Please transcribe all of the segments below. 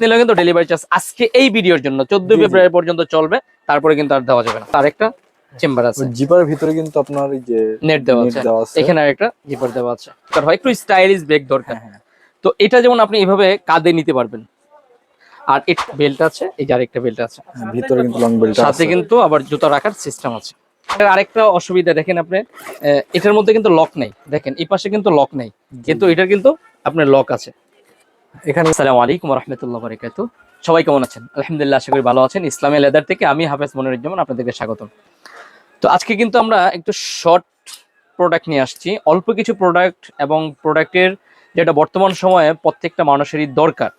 নিলে কিন্তু delivery charge আজকে এই ভিডিওর জন্য চোদ্দ। ফেব্রুয়ারি পর্যন্ত চলবে তারপরে কিন্তু আর দেওয়া যাবে না। তার একটা চেম্বার আছে। জিপার ভিতরে কিন্তু আপনার এই যে নেট দেওয়া আছে। আছে। এখানে আরেকটা জিপার দেওয়া আছে। তার হয় একটু স্টাইলিশ ব্যাগ দরকার। হ্যাঁ, হ্যাঁ। তো এটা যেমন আপনি এইভাবে কাঁধে নিতে পারবেন। আর এক বেল্ট আছে এই যে আরেকটা বেল্ট আছে। হ্যাঁ, ভিতরে কিন্তু লং বেল্ট সাথে কিন্তু আবার জুতা রাখার সিস্টেম আছে। আর আরেকটা অসুবিধা দেখেন আপনি এটার মধ্যে কিন্তু লক নেই। দেখেন এই পাশে কিন্তু লক নেই। কিন্তু এটার কিন্তু আপনার লক আছে। এখানে আসসালামু আলাইকুম রহমতুল্লাহ বারকাতু সবাই কেমন আছেন? আলহামদুলিল্লাহ, আশা করি ভালো আছেন। ইসলামী লেদার থেকে আমি হাফেজ মনিরুজ্জামান আপনাদেরকে স্বাগত তো আজকে কিন্তু আমরা একটু শর্ট প্রোডাক্ট নিয়ে আসছি। অল্প কিছু প্রোডাক্ট এবং প্রোডাক্টের যেটা বর্তমান সময়ে প্রত্যেকটা মানুষেরই দরকার।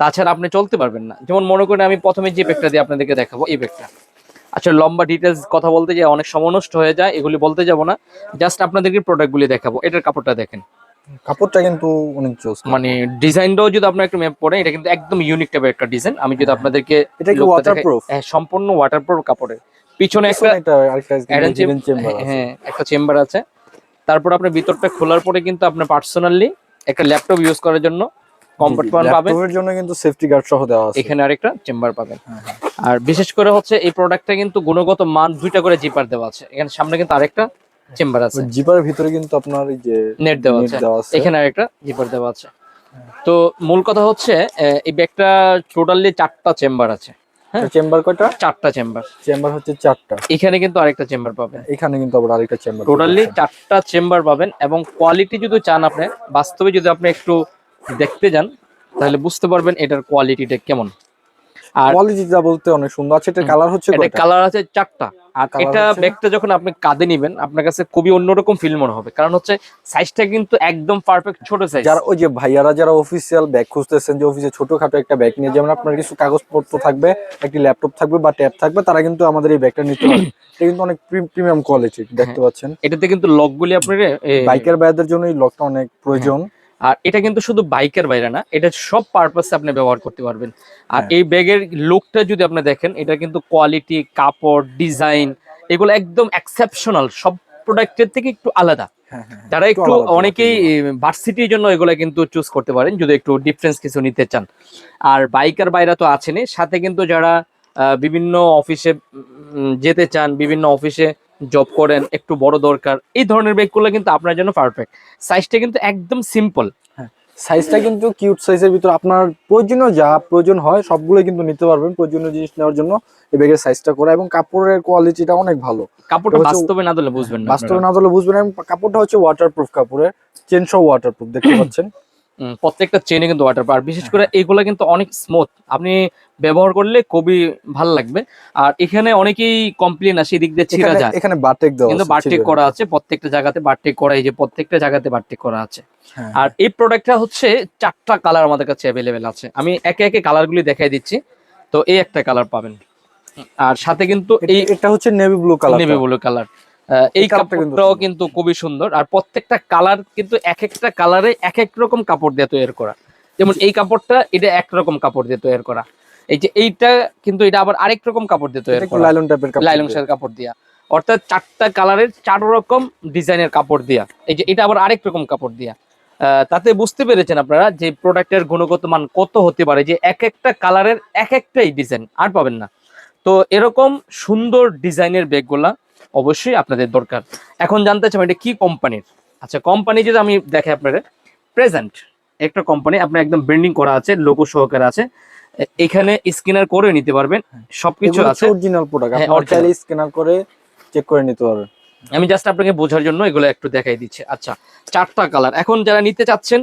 তাছাড়া আপনি চলতে পারবেন না। যেমন মনে করেন আমি প্রথমে যে ব্যাগটা দিয়ে আপনাদেরকে দেখাবো, এই ব্যাগটা আচ্ছা লম্বা ডিটেলস কথা বলতে যে অনেক সময় হয়ে যায়, এগুলি বলতে যাব না। জাস্ট আপনাদেরকে প্রোডাক্টগুলি দেখাবো। এটার কাপড়টা দেখেন। কাপড়টা কিন্তু অনেক জোস মানে ডিজাইনটাও যদি আপনার একটু ম্যাপ পড়ে এটা কিন্তু একদম ইউনিক টাইপের একটা ডিজাইন আমি যদি আপনাদেরকে এটা কি ওয়াটারপ্রুফ হ্যাঁ, সম্পূর্ণ ওয়াটারপ্রুফ কাপড়ের। পিছনে একটা হ্যাঁ একটা চেম্বার আছে। তারপর আপনার ভিতরটা খোলার পরে কিন্তু আপনার পার্সোনালি একটা ল্যাপটপ ইউজ করার জন্য কম্পার্টমেন্ট পাবেন। ল্যাপটপের জন্য কিন্তু সেফটি গার্ড সহ দেওয়া আছে। এখানে আরেকটা চেম্বার পাবেন। হ্যাঁ, হ্যাঁ। আর বিশেষ করে হচ্ছে এই প্রোডাক্টটা কিন্তু গুণগত মান দুইটা করে জিপার দেওয়া আছে। এখানে সামনে কিন্তু আরেকটা চেম্বার আছে। ওই জিপারের ভিতরে কিন্তু আপনার এই যে নেট দেওয়া আছে। এখানে আরেকটা জিপার দেওয়া আছে। তো মূল কথা হচ্ছে এই ব্যাগটা টোটালি চারটা চেম্বার আছে। হ্যাঁ। চেম্বার কয়টা? চারটা চেম্বার। চেম্বার হচ্ছে চারটা। এখানে কিন্তু আরেকটা চেম্বার পাবেন। এখানে কিন্তু আবার আরেকটা চেম্বার টোটালি চারটা চেম্বার পাবেন এবং কোয়ালিটি যদি চান আপনি বাস্তবে যদি আপনি একটু দেখতে যান তাহলে বুঝতে পারবেন এটার কোয়ালিটিটা কেমন। আর কোয়ালিটিটা বলতে অনেক সুন্দর। আছে এটা কালার হচ্ছে এটা কালার আছে চারটা। এটা ব্যাগটা যখন আপনি কাঁধে নিবেন আপনার কাছে খুবই অন্যরকম ফিল মনে হবে। কারণ হচ্ছে সাইজটা কিন্তু একদম পারফেক্ট ছোট সাইজ যারা ওই যে ভাইয়ারা যারা অফিসিয়াল ব্যাগ খুঁজতেছেন যে অফিসে ছোটখাটো একটা ব্যাগ নিয়ে যেমন আপনার কিছু কাগজপত্র থাকবে একটি ল্যাপটপ থাকবে বা ট্যাব থাকবে তারা কিন্তু আমাদের এই ব্যাগটা নিতে পারে এটা কিন্তু অনেক প্রিমিয়াম কোয়ালিটি দেখতে পাচ্ছেন। এটাতে কিন্তু লকগুলি আপনার বাইকের ভাইয়াদের জন্য এই লকটা অনেক প্রয়োজন। আর এটা কিন্তু শুধু বাইকের বাইরে না এটা সব পারপাসে আপনি ব্যবহার করতে পারবেন। আর হ্যাঁ। এই ব্যাগের লুকটা যদি আপনি দেখেন এটা কিন্তু কোয়ালিটি কাপড় ডিজাইন এগুলো একদম এক্সেপশনাল সব প্রোডাক্টের থেকে একটু আলাদা। হ্যাঁ হ্যাঁ যারা একটু অনেকেই ভার্সিটির জন্য এগুলো কিন্তু চুজ করতে পারেন যদি একটু ডিফারেন্স কিছু নিতে চান। আর বাইকার বাইরা তো আছেনই সাথে কিন্তু যারা বিভিন্ন অফিসে যেতে চান বিভিন্ন অফিসে জব করেন একটু বড় দরকার এই ধরনের ব্যাগগুলো কিন্তু আপনার জন্য পারফেক্ট সাইজটা কিন্তু একদম সিম্পল সাইজটা কিন্তু কিউট সাইজের ভিতর আপনার প্রয়োজনীয় যা প্রয়োজন হয় সবগুলো কিন্তু নিতে পারবেন প্রয়োজনীয় জিনিস নেওয়ার জন্য। এই ব্যাগের সাইজটা করা এবং কাপড়ের কোয়ালিটিটা অনেক ভালো। কাপড়টা বাস্তবে না দিলে বুঝবেন না বাস্তবে না ধরলে বুঝবেন এবং কাপড়টা হচ্ছে ওয়াটারপ্রুফ কাপড়ের চেন সহ ওয়াটারপ্রুফ দেখতে পাচ্ছেন। প্রত্যেকটা চেনে কিন্তু ওয়াটার আর বিশেষ হ্যাঁ। করে এগুলো কিন্তু অনেক স্মুথ আপনি ব্যবহার করলে খুবই ভালো লাগবে। আর এখানে অনেকেই কমপ্লেন আসে এদিক দিয়ে ছিঁড়া যায়। এখানে বাটেক দেওয়া কিন্তু বারটেক করা আছে প্রত্যেকটা জায়গাতে বারটেক করা এই যে প্রত্যেকটা জায়গাতে বারটেক করা আছে। হ্যাঁ, আর এই প্রোডাক্টটা হচ্ছে চারটা কালার আমাদের কাছে অ্যাভেলেবেল আছে। আমি একে একে কালারগুলি দেখাই দিচ্ছি। তো এই একটা কালার পাবেন। আর সাথে কিন্তু এই এটা হচ্ছে navy blue colour navy blue colour এই কাপড়টাও কিন্তু খুবই সুন্দর। আর প্রত্যেকটা কালার কিন্তু এক একটা কালারে এক এক রকম কাপড় দিয়ে তৈরি করা। যেমন এই কাপড়টা এটা এক রকম কাপড় দিয়ে তৈরি করা। এই যে এইটা কিন্তু এটা আবার আরেক রকম কাপড় দিয়ে তৈরি করা। লাইলন টাইপের কাপড় লাইলং শাড়ির কাপড় দিয়া। অর্থাৎ চারটা কালারের চার রকম ডিজাইনের কাপড় দিয়া। এই যে এটা আবার আরেক রকম কাপড় দিয়া। আহ, তাতে বুঝতে পেরেছেন আপনারা যে প্রোডাক্টের গুণগত মান কত হতে পারে যে এক একটা কালারের এক একটাই ডিজাইন আর পাবেন না। তো এরকম সুন্দর ডিজাইনের ব্যাগগুলা অবশ্যই আপনাদের দরকার। এখন জানতে চাই এটা কি কোম্পানির আচ্ছা কোম্পানি যদি আমি দেখে আপনাদের প্রেজেন্ট একটা কোম্পানি আপনার একদম ব্র্যান্ডিং করা আছে লোগো সহকারে আছে এখানে স্ক্যানার করে নিতে পারবেন সবকিছু আছে। অরিজিনাল প্রোডাক্ট আপনি। চাইলে স্ক্যানার করে চেক করে নিতে পারবেন। আমি জাস্ট আপনাকে বোঝার জন্য এগুলো একটু দেখাই দিচ্ছি। আচ্ছা চারটা কালার এখন যারা নিতে চাচ্ছেন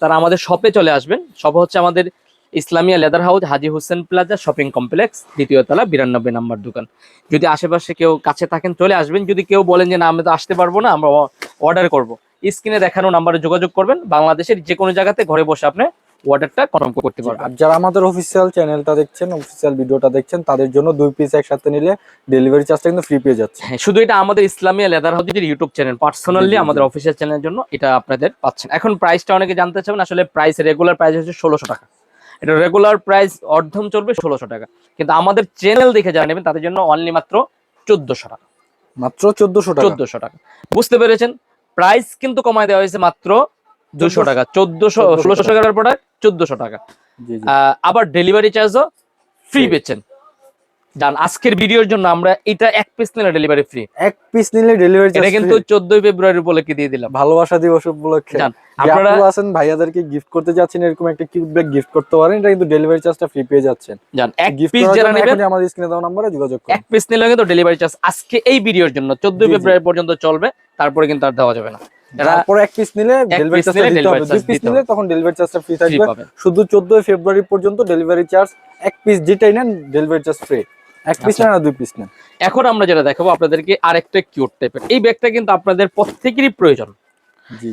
তারা আমাদের শপে চলে আসবেন। শপ হচ্ছে আমাদের Islamia leather house Haji Hossain plaza shopping complex দ্বিতীয় তলা বিরানব্বই নাম্বার দোকান। যদি আশেপাশে কেউ কাছে থাকেন চলে আসবেন। যদি কেউ বলেন যে না আমি তো আসতে পারব না আমরা অর্ডার করব। স্ক্রিনে দেখানো নাম্বারে যোগাযোগ করবেন। বাংলাদেশের যে কোনো জায়গাতে ঘরে বসে আপনি অর্ডারটা কনফার্ম করতে পারবেন। আর যারা আমাদের অফিসিয়াল চ্যানেলটা দেখছেন অফিসিয়াল ভিডিওটা দেখছেন তাদের জন্য দুই পিস একসাথে নিলে ডেলিভারি চার্জটা কিন্তু ফ্রি পেয়ে যাচ্ছে। হ্যাঁ শুধু এটা আমাদের ইসলামিয়া লেদার হাউসের ইউটিউব চ্যানেল পার্সোনালি। আমাদের অফিসিয়াল চ্যানেলের জন্য এটা আপনাদের পাচ্ছেন। এখন প্রাইসটা অনেকে জানতে চাবেন আসলে প্রাইস রেগুলার প্রাইস হচ্ছে ষোলোশো টাকা। এটা রেগুলার প্রাইস অর্ধম চলবে ষোলোশো টাকা। কিন্তু আমাদের চ্যানেল দেখে যারা নেবেন তাদের জন্য অনলি মাত্র চোদ্দশো টাকা। মাত্র চোদ্দশো টাকা? চোদ্দশো টাকা। বুঝতে পেরেছেন? প্রাইস কিন্তু কমায় দেওয়া হয়েছে মাত্র দুশো টাকা। চোদ্দশো ষোলোশো টাকার পরে চোদ্দশো টাকা। আবার ডেলিভারি চার্জও ফ্রি। পেয়েছেন। জান আজকের ভিডিওর জন্য আমরা এটা এক পিস নিলে ডেলিভারি ফ্রি এক পিস নিলে ডেলিভারি এটা কিন্তু চোদ্দই ফেব্রুয়ারি উপলক্ষে দিয়ে দিলাম। ভালোবাসা দিবস উপলক্ষে। আপনারা আছেন ভাইয়াদেরকে গিফট করতে যাচ্ছেন এরকম একটা কিউট ব্যাগ গিফট করতে পারেন এটা কিন্তু ডেলিভারি চার্জটা ফ্রি পেয়ে যাচ্ছেন। জান এক পিস যারা নেবেন আমাদের স্ক্রিনে দেওয়া নম্বরে যোগাযোগ করুন। এক পিস নিলে কিন্তু ডেলিভারি চার্জ আজকে এই ভিডিওর জন্য চোদ্দই জি, জি। ফেব্রুয়ারি পর্যন্ত চলবে তারপরে কিন্তু আর দেওয়া যাবে না। তারপর এক পিস নিলে ডেলিভারি চার্জটা দিতে হবে। দুই পিস নিলে তখন ডেলিভারি চার্জটা ফ্রি থাকবে। শুধু চোদ্দই ফেব্রুয়ারি পর্যন্ত ডেলিভারি চার্জ এক পিস যেটাই নেন ডেলিভারি চার্জ ফ্রি এক পিস আচ্ছা। নেন আর দুই পিস নেন। এখন আমরা যেটা দেখাবো আপনাদেরকে আরেকটা কিউট টাইপের এই ব্যাগটা কিন্তু আপনাদের প্রত্যেকেরই প্রয়োজন।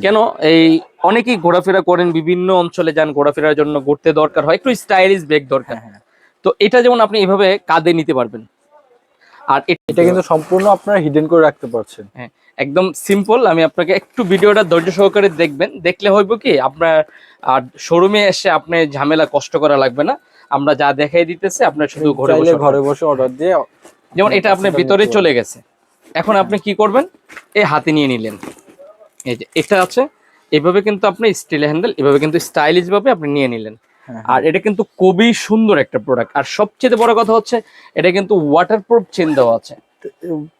কেন? এই অনেকেই ঘোরাফেরা করেন বিভিন্ন অঞ্চলে যান ঘোরাফেরার জন্য ঘুরতে দরকার হয় একটু স্টাইলিশ ব্যাগ দরকার। হ্যাঁ, হ্যাঁ। তো এটা যেমন আপনি এভাবে কাঁধে নিতে পারবেন। আর এটা কিন্তু সম্পূর্ণ আপনারা হিডেন করে রাখতে পারছেন। হ্যাঁ একদম সিম্পল আমি আপনাকে একটু ভিডিওটা ধৈর্য সহকারে দেখবেন। দেখলে হইব কি আপনার আর শোরুমে এসে আপনি ঝামেলা কষ্ট করা লাগবে না। আমরা যা দেখাই দিতেছে আপনার শুধু ঘরে বসে ঘরে বসে অর্ডার দিয়ে যেমন এটা আপনার ভিতরে চলে গেছে। এখন আপনি কি করবেন? এই হাতে নিয়ে নিলেন। এই যে এটা আছে এভাবে কিন্তু আপনি স্টিল হ্যান্ডেল এভাবে কিন্তু স্টাইলিশ ভাবে আপনি নিয়ে নিলেন। হ্যাঁ, আর এটা কিন্তু খুবই সুন্দর একটা প্রোডাক্ট আর সবচেয়ে বড় কথা হচ্ছে এটা কিন্তু ওয়াটারপ্রুফ চেন দেওয়া আছে।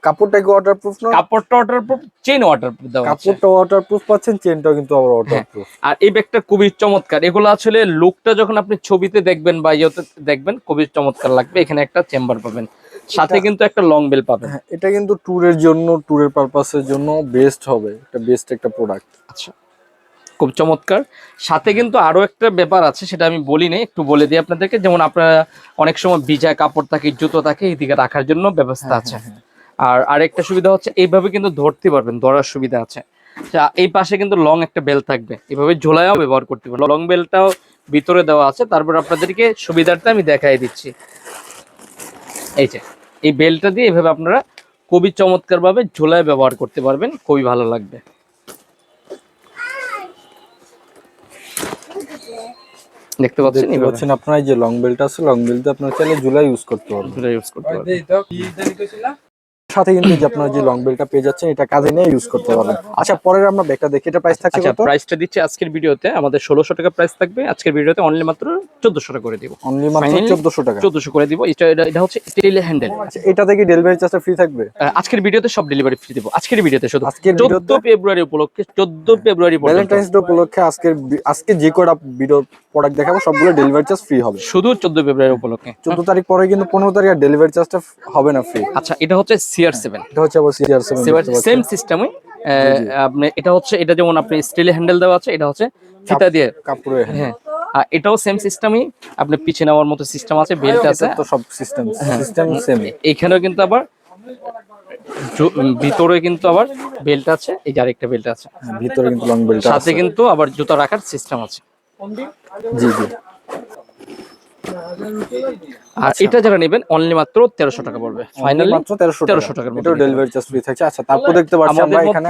কাপড়টা কি ওয়াটারপ্রুফ না কাপড়টা ওয়াটারপ্রুফ চেন ওয়াটারপ্রুফ দেওয়া আছে। কাপড়টা ওয়াটারপ্রুফ পাচ্ছেন চেনটাও কিন্তু আবার ওয়াটারপ্রুফ আর এই ব্যাগটা খুবই চমৎকার। এগুলো আসলে লুকটা যখন আপনি ছবিতে দেখবেন বা ইয়েতে দেখবেন খুবই চমৎকার লাগবে। এখানে একটা চেম্বার পাবেন। সাথে কিন্তু একটা লং বেল পাবেন। হ্যাঁ এটা কিন্তু ট্যুরের জন্য ট্যুরের পারপাসের জন্য বেস্ট হবে। এটা বেস্ট একটা প্রোডাক্ট আচ্ছা। খুব চমৎকার। সাথে কিন্তু আরও একটা ব্যাপার আছে সেটা আমি বলি নাই একটু বলে দিই আপনাদেরকে। যেমন আপনারা অনেক সময় ভিজা কাপড় থাকে জুতো থাকে এদিকে রাখার জন্য ব্যবস্থা হ্যাঁ, আছে। আর আরেকটা সুবিধা হচ্ছে এইভাবে কিন্তু ধরতে পারবেন ধরার সুবিধা আছে। এই পাশে কিন্তু লং একটা বেল থাকবে। এভাবে ঝোলায়ও ব্যবহার করতে পারবেন। লং বেলটাও ভিতরে দেওয়া আছে। তারপর আপনাদেরকে সুবিধাটা আমি দেখাই দিচ্ছি। এই যে এই বেলটা দিয়ে এভাবে আপনারা খুবই চমৎকার ভাবে ঝোলায় ব্যবহার করতে পারবেন খুবই ভালো লাগবে। দেখতে পাচ্ছেন দেখতে পাচ্ছেন আপনারা এই যে লং বেল্ট আছে লং বেল্ট আপনারা চাইলে জুলাই ইউজ করতে পারবেন। জুলাই ইউজ করতে পারবেন। সাথে কিন্তু যে আপনারা যে লং বেল্টটা পেয়ে যাচ্ছেন এটা কাঁধে নিয়ে ইউজ করতে পারবেন। আচ্ছা পরের আমরা ব্যাগটা দেখি এটা প্রাইস থাকছে আচ্ছা কত? প্রাইসটা দিচ্ছি আজকের ভিডিওতে আমাদের ষোলোশো টাকা প্রাইস থাকবে। আজকের ভিডিওতে অনলি মাত্র চোদ্দশো টাকা করে দিব। অনলি মাত্র 1400 টাকা। চোদ্দশো করে দিব। এটা এটা- হচ্ছে স্টিল হ্যান্ডেল আচ্ছা এটা থেকে ডেলিভারি চার্জটা ফ্রি থাকবে? আজকের ভিডিওতে সব ডেলিভারি ফ্রি দিব। আজকের ভিডিওতে শুধু আজকের চোদ্দ ভিডিওতে ফেব্রুয়ারি উপলক্ষে চোদ্দ ফেব্রুয়ারি পর্যন্ত। ভ্যালেন্টাইন্স ডে উপলক্ষে আজকের আজকে যে কটা ভিডিও প্রোডাক্ট দেখাবো সবগুলো ডেলিভারি চার্জ ফ্রি হবে। শুধু চোদ্দ ফেব্রুয়ারি উপলক্ষে। চোদ্দ তারিখ পরে কিন্তু পনেরো তারিখ আর ডেলিভারি চার্জটা হবে না ফ্রি আচ্ছা এটা হচ্ছে সিআর সেভেন এটা হচ্ছে আবার সিআর সেভেন সেম সিস্টেমে আপনি এটা হচ্ছে এটা যেমন আপনি স্টিল হ্যান্ডেল দেওয়া আছে এটা হচ্ছে ফিতা দিয়ে। কাপড়ে হ্যাঁ আর এটাও সেম সিস্টেমই আপনি পিছে নেওয়ার মতো সিস্টেম আছে বেল্ট আছে। তো সব সিস্টেম হ্যাঁ। সিস্টেম সেম এইখানেও কিন্তু আবার ভিতরে কিন্তু আবার বেল্ট আছে এই যে আরেকটা বেল্ট আছে। ভিতরে কিন্তু লং বেল্ট সাথে কিন্তু আবার জুতা রাখার সিস্টেম আছে। জি জি। আর এটা যারা নেবেন অনলি মাত্র তেরোশো টাকা পড়বে। ফাইনালি মাত্র 1300 1300 টাকার মধ্যে ডেলিভারি চার্জ ফ্রি থাকছে। আচ্ছা তারপর দেখতে পাচ্ছি আমরা এখানে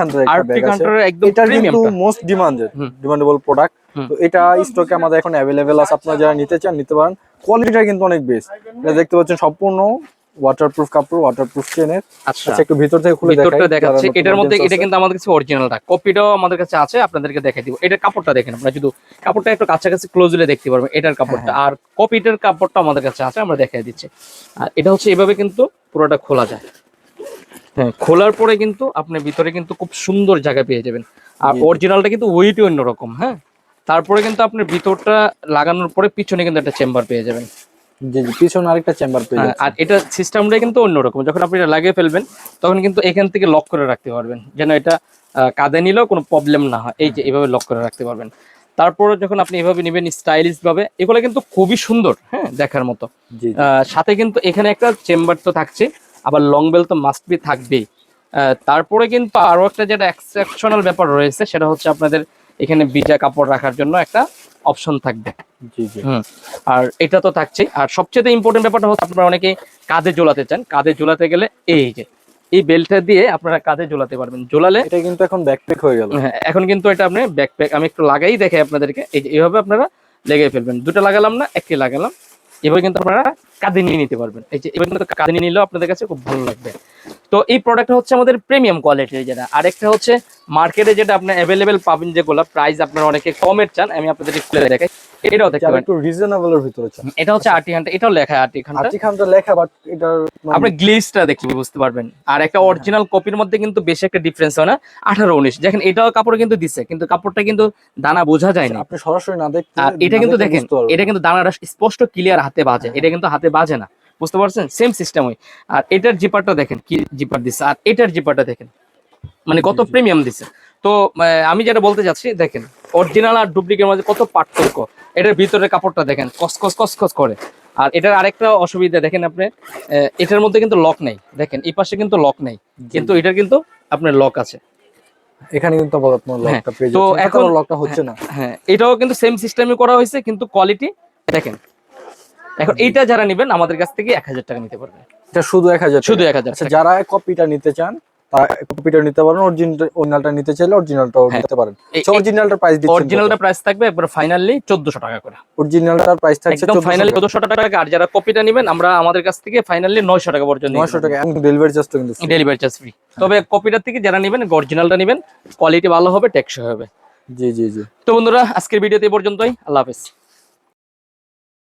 হান্টার একটা ব্যাগ আছে। একদম এটা কিন্তু মোস্ট ডিমান্ডেড ডিমান্ডেবল প্রোডাক্ট তো এটা স্টকে আমাদের এখন অ্যাভেলেবেল আছে। আপনারা যারা নিতে চান নিতে পারেন। কোয়ালিটিটা কিন্তু অনেক বেস্ট এটা দেখতে পাচ্ছেন সম্পূর্ণ ওয়াটারপ্রুফ কাপড় ওয়াটারপ্রুফ চেনের আচ্ছা। আচ্ছা একটু ভিতর থেকে খুলে ভিতরটা দেখাচ্ছে। এটার মধ্যে এটা কিন্তু আমাদের কাছে অরিজিনালটা কপিটাও আমাদের কাছে আছে আপনাদেরকে দেখাই দিব। এটার কাপড়টা দেখেন আপনারা শুধু কাপড়টা একটু কাছাকাছি ক্লোজলি দেখতে পারবেন এটার কাপড়টা। হ্যাঁ, আর কপিটার কাপড়টা আমাদের কাছে আছে আমরা দেখাই দিচ্ছি। আর এটা হচ্ছে এভাবে কিন্তু পুরোটা খোলা যায়। হ্যাঁ খোলার পরে কিন্তু আপনি ভিতরে কিন্তু খুব সুন্দর জায়গা পেয়ে যাবেন। আর অরিজিনালটা কিন্তু ওয়েটই অন্যরকম হ্যাঁ? তারপরে কিন্তু আপনার ভিতরটা লাগানোর পরে পিছনে কিন্তু একটা চেম্বার পেয়ে যাবেন। পিছনে আরেকটা চেম্বার পেয়ে হ্যাঁ, আর এটা সিস্টেমটা কিন্তু অন্যরকম। যখন আপনি এটা লাগিয়ে ফেলবেন তখন কিন্তু এখান থেকে লক করে রাখতে পারবেন। যেন এটা কাঁধে নিলেও কোনো প্রবলেম না হয়। এই যে এভাবে লক করে রাখতে পারবেন। তারপরে যখন আপনি এভাবে নেবেন স্টাইলিশ ভাবে এগুলো কিন্তু খুবই সুন্দর হ্যাঁ দেখার মতো। সাথে কিন্তু এখানে একটা চেম্বার তো থাকছে আবার লং বেল তো মাস্ট বি থাকবেই। আহ, তারপরে কিন্তু আরও একটা যেটা এক্সেপশনাল ব্যাপার রয়েছে সেটা হচ্ছে আপনাদের এখানে ভিজা কাপড় রাখার জন্য একটা অপশন থাকবে। আর এটা তো থাকছেই। আর সবচেয়ে ইম্পর্টেন্ট ব্যাপারটা হচ্ছে আপনারা অনেকে কাঁধে ঝোলাতে চান। কাঁধে জোলাতে গেলে এই যে এই বেল্টটা দিয়ে আপনারা কাঁধে জোলাতে পারবেন। জোলালে এটা কিন্তু এখন ব্যাকপ্যাক হয়ে গেল। হ্যাঁ, এখন কিন্তু এটা আপনি ব্যাকপ্যাক আমি একটু লাগাই দেখাই আপনাদেরকে। এই যে এইভাবে আপনারা লেগে ফেলবেন। দুটো লাগালাম না একটি লাগালাম। এভাবে কিন্তু আপনারা কাঁধে নিয়ে নিতে পারবেন। এই যে এভাবে কিন্তু কাঁধে নিয়ে নিলেও আপনাদের কাছে খুব ভালো লাগবে। তো এই প্রোডাক্টটা হচ্ছে আমাদের প্রিমিয়াম কোয়ালিটির যেটা। আরেকটা হচ্ছে মার্কেটে যেটা আপনি অ্যাভেলেবেল পাবেন যেগুলো প্রাইস আপনারা অনেকে কমের চান আমি আপনাদের একটু খুলে দেখাই। এটাও দেখতে পারেন। একটু রিজনেবলের ভিতরে চান। এটা হচ্ছে আটি ঘণ্টা এটাও লেখা আটি ঘণ্টা খানটা লেখা বাট এটার মানে আপনি বুঝতে পারবেন। আর একটা অরিজিনাল কপির মধ্যে কিন্তু বেশি একটা ডিফারেন্স হয় না। আঠারো উনিশ। দেখেন এটাও কাপড় কিন্তু দিছে কিন্তু কাপড়টা কিন্তু দানা বোঝা যায় না আপনি সরাসরি না দেখতে আর এটা কিন্তু দেখেন এটা কিন্তু দানাটা স্পষ্ট ক্লিয়ার হাতে বাজে এটা কিন্তু হাতে বাজে না। বুঝতে পারছেন? সেম সিস্টেম ওই। আর এটার জিপারটা দেখেন কি জিপার দিচ্ছে আর এটার জিপারটা দেখেন। মানে কত প্রিমিয়াম দিছে। তো আমি যেটা বলতে চাচ্ছি দেখেন অরিজিনাল আর ডুপ্লিকের মধ্যে কত পার্থক্য। এটার ভিতরে কাপড়টা দেখেন কসকস কসকস করে। আর এটার আরেকটা অসুবিধা দেখেন আপনি এটার মধ্যে কিন্তু লক নেই। দেখেন এই পাশে কিন্তু লক নেই। কিন্তু এটার কিন্তু আপনার লক আছে। এখানে কিন্তু আপনার হ্যাঁ, লকটা পেয়ে তো এখন এখন- লকটা হচ্ছে না। হ্যাঁ এটাও কিন্তু সেম সিস্টেমে করা হয়েছে কিন্তু কোয়ালিটি দেখেন এখন এইটা যারা নেবেন আমাদের কাছ থেকে এক হাজার টাকা নিতে পারবেন। এটা শুধু এক হাজার শুধু এক হাজার আচ্ছা যারা কপিটা নিতে চান কপিটা নিতে পারেন অরিজিনালটা নিতে চাইলে অরিজিনালটাও হ্যাঁ। নিতে পারেন। অরিজিনালটার প্রাইস অরিজিনালটা প্রাইস থাকবে একবার ফাইনালি টাকা করে। অরিজিনালটার প্রাইস থাকছে একদম ফাইনালি চোদ্দশো টাকা আর যারা কপিটা নেবেন আমরা আমাদের কাছ থেকে ফাইনালি নয়শো টাকা পর্যন্ত 900 টাকা এবং ডেলিভারি চার্জটা কিন্তু ডেলিভারি চার্জ ফ্রি তবে থেকে যারা নেবেন অরিজিনালটা নেবেন কোয়ালিটি ভালো হবে টেকসই হবে। জি জি জি। তো বন্ধুরা আজকের ভিডিওতে এই পর্যন্তই। আল্লাহ হাফেজ।